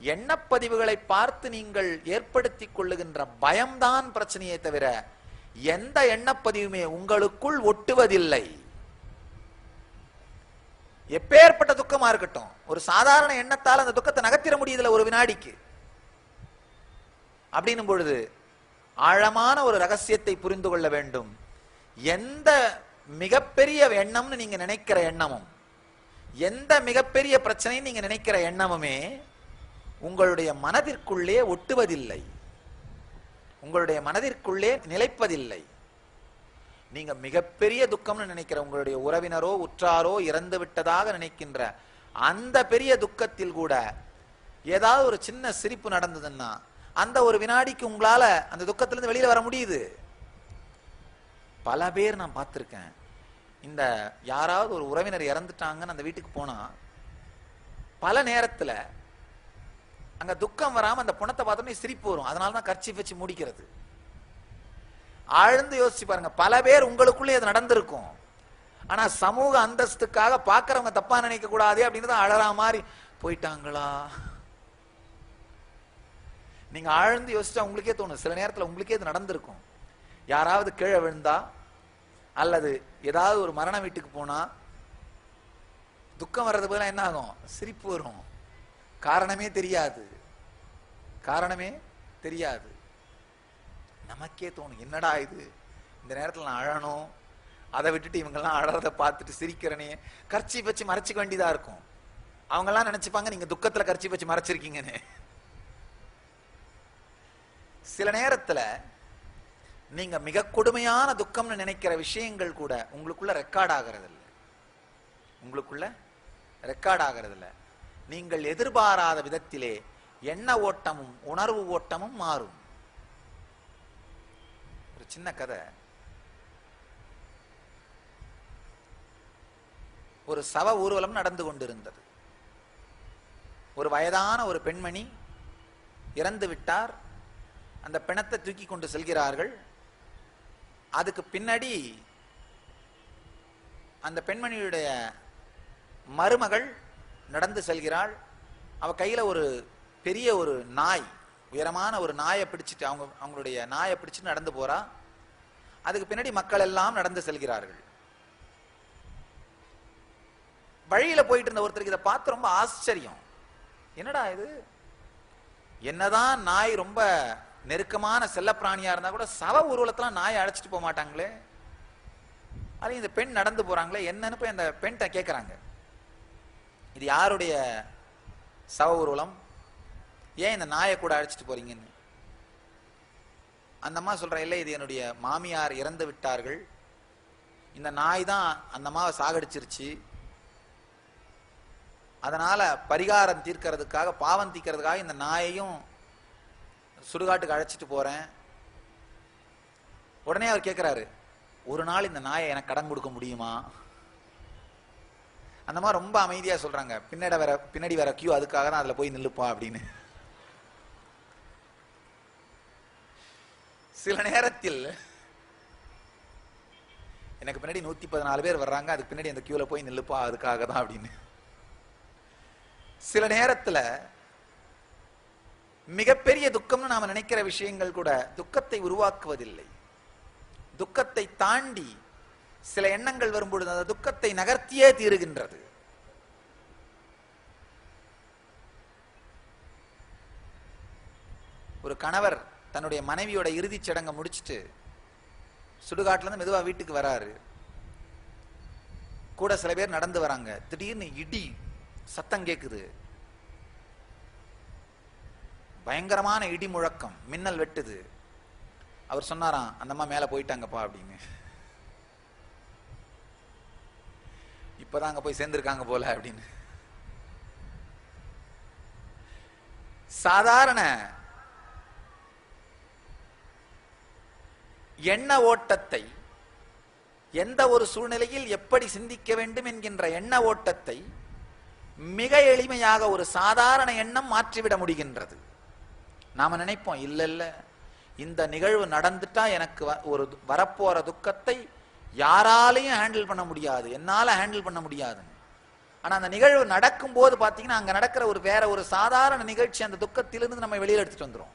எண்ணப்பதிவுகளை பார்த்து நீங்கள் ஏற்படுத்திக் கொள்ளுகின்ற பயம்தான் பிரச்சனையே தவிர எந்த எண்ணப்பதிவுமே உங்களுக்குள் ஒட்டுவதில்லை. எப்பேற்பட்ட துக்கமா இருக்கட்டும் ஒரு சாதாரண எண்ணத்தால் அந்த துக்கத்தை நகர்த்திட முடியுதுல ஒரு வினாடிக்கு. அப்படின்னும் பொழுது ஆழமான ஒரு ரகசியத்தை புரிந்து கொள்ள வேண்டும். எந்த மிகப்பெரிய எண்ணம்னு நீங்க நினைக்கிற எண்ணமும் எந்த மிகப்பெரிய பிரச்சனைன்னு நீங்க நினைக்கிற எண்ணமுமே உங்களுடைய மனதிற்குள்ளே ஒட்டுவதில்லை. உங்களுடைய மனதிற்குள்ளே நிலைப்பதில்லை. நீங்க மிகப்பெரிய துக்கம்னு நினைக்கிற உங்களுடைய உறவினரோ உற்றாரோ இறந்து விட்டதாக நினைக்கின்ற அந்த பெரிய துக்கத்தில் கூட ஏதாவது ஒரு சின்ன சிரிப்பு நடந்ததுன்னா அந்த ஒரு வினாடிக்கு உங்களால அந்த துக்கத்திலிருந்து வெளியில வர முடியுது. பல பேர் நான் பார்த்துருக்கேன். இந்த யாராவது ஒரு உறவினர் இறந்துட்டாங்கன்னு அந்த வீட்டுக்கு போனா பல நேரத்துல அங்க துக்கம் வராம அந்த புணத்தை பார்த்தோன்னே சிரிப்பு வரும். அதனாலதான் கர்ச்சி வச்சு முடிக்கிறது. ஆழ்ந்து யோசிச்சு பாருங்க. பல பேர் உங்களுக்குள்ளே அது நடந்திருக்கும். ஆனா சமூக அந்தஸ்துக்காக பாக்குறவங்க தப்பா நினைக்க கூடாதே அப்படின்னு தான் அழறா மாதிரி போயிட்டாங்களா? நீங்க ஆழ்ந்து யோசிச்சா உங்களுக்கே தோணும். சில நேரத்துல உங்களுக்கே இது நடந்திருக்கும். யாராவது கீழே விழுந்தா அல்லது ஏதாவது ஒரு மரண வீட்டுக்கு போனா துக்கம் வர்றது போல என்ன ஆகும்? சிரிப்பு வரும். காரணமே தெரியாது. காரணமே தெரியாது. நமக்கே தோணும் என்னடா இது? இந்த நேரத்தில் நான் அழணும். அதை விட்டுட்டு இவங்கெல்லாம் அழறத பார்த்துட்டு சிரிக்கிறனே. கர்ச்சி வச்சு மறைச்சிக்க வேண்டியதா இருக்கும். அவங்கெல்லாம் நினைச்சுப்பாங்க நீங்க துக்கத்துல கர்ச்சி வச்சு மறைச்சிருக்கீங்கன்னு. சில நேரத்துல நீங்க மிக கொடுமையான துக்கம்னு நினைக்கிற விஷயங்கள் கூட உங்களுக்குள்ள ரெக்கார்ட் ஆகிறது இல்லை உங்களுக்குள்ள ரெக்கார்ட் ஆகிறது இல்லை நீங்கள் எதிர்பாராத விதத்திலே எண்ண ஓட்டமும் உணர்வு ஓட்டமும் மாறும். ஒரு சின்ன கதை. ஒரு சவ ஊர்வலம் நடந்து கொண்டிருந்தது. ஒரு வயதான ஒரு பெண்மணி இறந்து விட்டார். அந்த பிணத்தை தூக்கி கொண்டு செல்கிறார்கள். அதுக்கு பின்னாடி அந்த பெண்மணியுடைய மருமகள் நடந்து செல்கிறாள். அவ கையில ஒரு பெரிய ஒரு நாய் உயரமான ஒரு நாயை பிடிச்சிட்டு அவங்க அவங்களுடைய நாயை பிடிச்சிட்டு நடந்து போறா. அதுக்கு பின்னாடி மக்கள் எல்லாம் நடந்து செல்கிறார்கள். வழியில போயிட்டு இருந்த ஒருத்தருக்கு இதை பார்த்து ரொம்ப ஆச்சரியம். என்னடா இது? என்னதான் நாய் ரொம்ப நெருக்கமான செல்லப்பிராணியாக இருந்தா கூட சவ ஊர்வலத்துல நாயை அழைச்சிட்டு போக மாட்டாங்களே? அது இந்த பெண் நடந்து போறாங்களே? என்னன்னு போய் அந்த பெண்கிட்ட கேட்கறாங்க இது யாருடைய சவ ஊர்வலம் ஏன் இந்த நாயை கூட அழைச்சிட்டு போறீங்கன்னு? அந்த அம்மா சொல்ற இல்லை இது என்னுடைய மாமியார் இறந்து விட்டார்கள். இந்த நாய் தான் அந்த அம்மாவை சாகடிச்சிருச்சு. அதனால பரிகாரம் தீர்க்கிறதுக்காக பாவம் தீர்க்கிறதுக்காக இந்த நாயையும் சுடுகாட்டுக்கு அழைச்சிட்டு போறேன். உடனே அவர் கேட்கிறாரு ஒரு நாள் இந்த நாயை எனக்கு கடன் கொடுக்க முடியுமா? அந்த மாதிரி ரொம்ப அமைதியா சொல்றாங்க. பின்னாடி வர பின்னாடி வர கியூ அதுக்காக தான் அதுல போய் நில்லுப்பா அப்படின்னு. சில நேரத்தில் எனக்கு பின்னாடி நூத்தி பதினாலு பேர் வர்றாங்க. அதுக்கு பின்னாடி அந்த கியூல போய் நில்லுப்பா அதுக்காக தான் அப்படின்னு. சில நேரத்துல மிகப்பெரிய துக்கம்னு நாம நினைக்கிற விஷயங்கள் கூட துக்கத்தை உருவாக்குவதில்லை. துக்கத்தை தாண்டி சில எண்ணங்கள் வரும்பொழுது அந்த துக்கத்தை நகர்த்தியே தீருகின்றது. ஒரு கணவர் தன்னுடைய மனைவியோட இறுதிச் சடங்கை முடிச்சிட்டு சுடுகாட்டுல இருந்து மெதுவா வீட்டுக்கு வராரு. கூட சில பேர் நடந்து வராங்க. திடீர்னு இடி சத்தம் கேக்குது. பயங்கரமான இடி முழக்கம் மின்னல் வெட்டுது. அவர் சொன்னாராம் அந்த அம்மா மேல போயிட்டாங்கப்பா அப்படின்னு. இப்பதான் அங்க போய் சேர்ந்திருக்காங்க போல அப்படின்னு. சாதாரண எண்ண ஓட்டத்தை எந்த ஒரு சூழ்நிலையில் எப்படி சிந்திக்க வேண்டும் என்கின்ற எண்ண ஓட்டத்தை மிக எளிமையாக ஒரு சாதாரண எண்ணம் மாற்றிவிட முடிகின்றது. நாம நினைப்போம் இல்ல இல்ல இந்த நிகழ்வு நடந்துட்டா எனக்கு ஒரு வரப்போற துக்கத்தை யாராலையும் ஹேண்டில் பண்ண முடியாது. என்னால ஹேண்டில் பண்ண முடியாது ஆனா அந்த நிகழ்வு நடக்கும் போது பாத்தீங்கன்னா அங்க நடக்கிற ஒரு வேற ஒரு சாதாரண நிகழ்ச்சி அந்த துக்கத்திலிருந்து நம்ம வெளியில எடுத்துட்டு வந்துடும்